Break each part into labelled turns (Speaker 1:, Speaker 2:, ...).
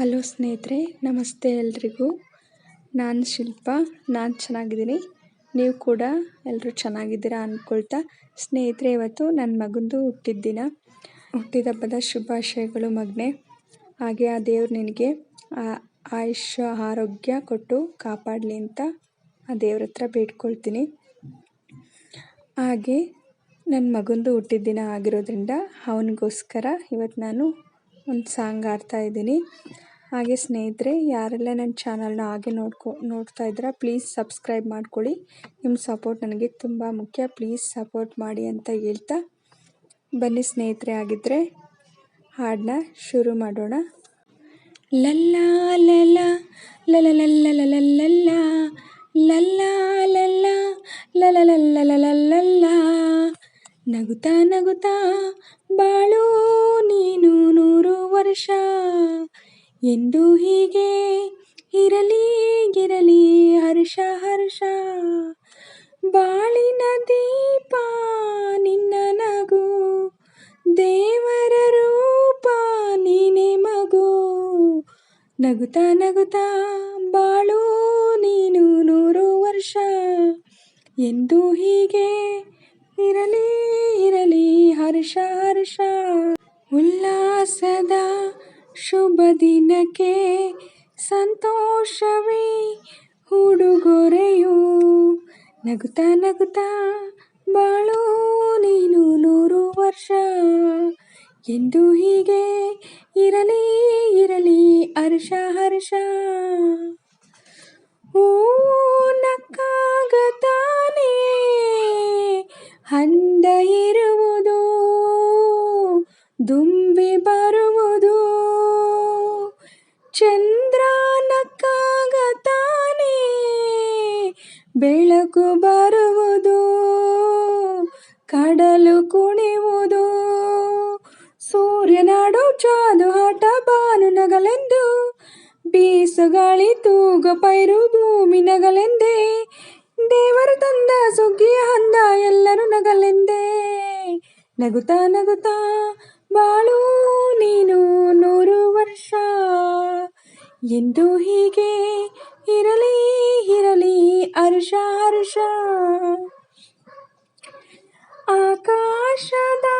Speaker 1: Hello ಸ್ನೇಹಿತರೆ, ನಮಸ್ತೆ ಎಲ್ರಿಗೂ. ನಾನು ಶಿಲ್ಪ, ನಾನು ಚೆನ್ನಾಗಿದ್ದೀನಿ. ನೀವು ಕೂಡ ಎಲ್ಲರೂ ಚೆನ್ನಾಗಿದ್ದೀರಾ ಅಂದ್ಕೊಳ್ತಾ ಸ್ನೇಹಿತರೆ ಇವತ್ತು ನನ್ನ ಮಗಂದು ಹುಟ್ಟಿದ ದಿನ. ಹುಟ್ಟಿದಬ್ಬದ ಶುಭಾಶಯಗಳು ಮಗನೆ. ಹಾಗೆ ಆ ದೇವ್ರು ನಿನಗೆ ಆಯುಷ್ಯ, ಆರೋಗ್ಯ ಕೊಟ್ಟು ಕಾಪಾಡಲಿ ಅಂತ ಆ ದೇವ್ರ ಹತ್ರ ಬೇಡ್ಕೊಳ್ತೀನಿ. ಹಾಗೆ ನನ್ನ ಮಗಂದು ಹುಟ್ಟಿದ ದಿನ ಆಗಿರೋದ್ರಿಂದ ಅವನಿಗೋಸ್ಕರ ಇವತ್ತು ನಾನು ಒಂದು ಸಾಂಗ್ ಆಡ್ತಾ ಇದ್ದೀನಿ. ಹಾಗೆ ಸ್ನೇಹಿತರೆ, ಯಾರೆಲ್ಲ ನನ್ನ ಚಾನಲ್ನ ಹಾಗೆ ನೋಡ್ಕೊ, ನೋಡ್ತಾ ಇದ್ದೀರಾ ಪ್ಲೀಸ್ ಸಬ್ಸ್ಕ್ರೈಬ್ ಮಾಡ್ಕೊಳ್ಳಿ. ನಿಮ್ಮ ಸಪೋರ್ಟ್ ನನಗೆ ತುಂಬ ಮುಖ್ಯ. ಪ್ಲೀಸ್ ಸಪೋರ್ಟ್ ಮಾಡಿ ಅಂತ ಹೇಳ್ತಾ ಬನ್ನಿ ಸ್ನೇಹಿತರೆ ಆಗಿದ್ದರೆ ಹಾಡನ್ನ ಶುರು ಮಾಡೋಣ. ಲಲ್ಲ ಲಲ್ಲ ಲಲ ಲಲ್ಲ ಲಲ್ಲ ಲಲ್ಲ ಲಲ್ಲ ಲಲ ಲಲ್ಲ ಲಲ್ಲ ನಗುತ್ತಾ ನಗುತ್ತಾ ಬಾಳು ನೀನು ನೂರು ವರ್ಷ. ಎಂದು ಹೀಗೆ ಇರಲಿ ಗಿರಲಿ ಹರ್ಷ ಹರ್ಷ. ಬಾಳಿನ ದೀಪ ನಿನ್ನ ನಗು, ದೇವರ ರೂಪ ನೀನೆ ಮಗು. ನಗುತ್ತಾ ನಗುತ್ತಾ ಬಾಳು ನೀನು ನೂರು ವರ್ಷ. ಎಂದು ಹೀಗೆ ಇರಲಿ ಇರಲಿ ಹರ್ಷ ಹರ್ಷ. ಉಲ್ಲಾಸದ ಶುಭ ದಿನಕ್ಕೆ ಸಂತೋಷವೇ ಹುಡುಗೊರೆಯೂ ನಗುತ್ತಾ ನಗುತ್ತಾ ಬಾಳು ನೀನು ನೂರು ವರ್ಷ. ಎಂದು ಹೀಗೆ ಇರಲಿ ಇರಲಿ ಹರ್ಷ ಹರ್ಷ. ಓ ನಕ್ಕಾಗತಾನೆ ಬೆಳಕು ಬರುವುದು, ಕಡಲು ಕುಣಿಯುವುದು ಸೂರ್ಯನಾಡು ಚಾದು ಹಠ ಬಾನು ನಗಲೆಂದು, ಬೀಸುಗಾಳಿ ತೂಗ ಪೈರು ಭೂಮಿ ನಗಲೆಂದೇ. ದೇವರು ತಂದ ಸುಗ್ಗಿಯ ಹಂದ ಎಲ್ಲರೂ ನಗಲೆಂದೇ. ನಗುತ್ತಾ ನಗುತ್ತಾ, ಬಾಳು ನೀನು ನೂರು ವರ್ಷ. ಎಂದು ಹೀಗೆ ಹರ್ಷ ಹರ್ಷ ಆಕಾಶದಾಚೆ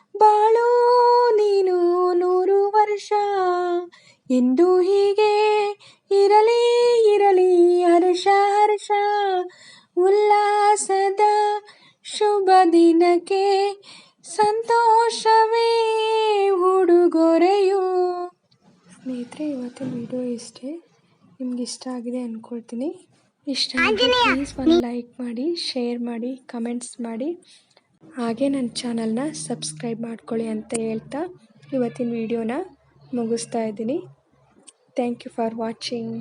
Speaker 1: ಬಾಳು ನೀನು ನೂರು ವರ್ಷ. ಎಂದು ಹೀಗೆ ಇರಲಿ ಇರಲಿ ಹರ್ಷ ಹರ್ಷ. ಉಲ್ಲಾಸದ ಶುಭ ದಿನಕ್ಕೆ ಸಂತೋಷವೇ ಉಡುಗೊರೆಯು. ಸ್ನೇಹಿತರೆ ಇವತ್ತಿನ ವಿಡಿಯೋ ಇಷ್ಟೇ. ನಿಮ್ಗೆ ಇಷ್ಟ ಆಗಿದೆ ಅಂದ್ಕೊಳ್ತೀನಿ ಇಷ್ಟ ಪ್ಲೀಸ್ ಒಂದು ಲೈಕ್ ಮಾಡಿ ಶೇರ್ ಮಾಡಿ ಕಮೆಂಟ್ಸ್ ಮಾಡಿ. ಹಾಗೆ ನನ್ನ ಚಾನಲ್ನ ಸಬ್ಸ್ಕ್ರೈಬ್ ಮಾಡ್ಕೊಳ್ಳಿ ಅಂತ ಹೇಳ್ತಾ ಇವತ್ತಿನ ವಿಡಿಯೋನ ಮುಗಿಸ್ತಾ ಇದ್ದೀನಿ. Thank you for watching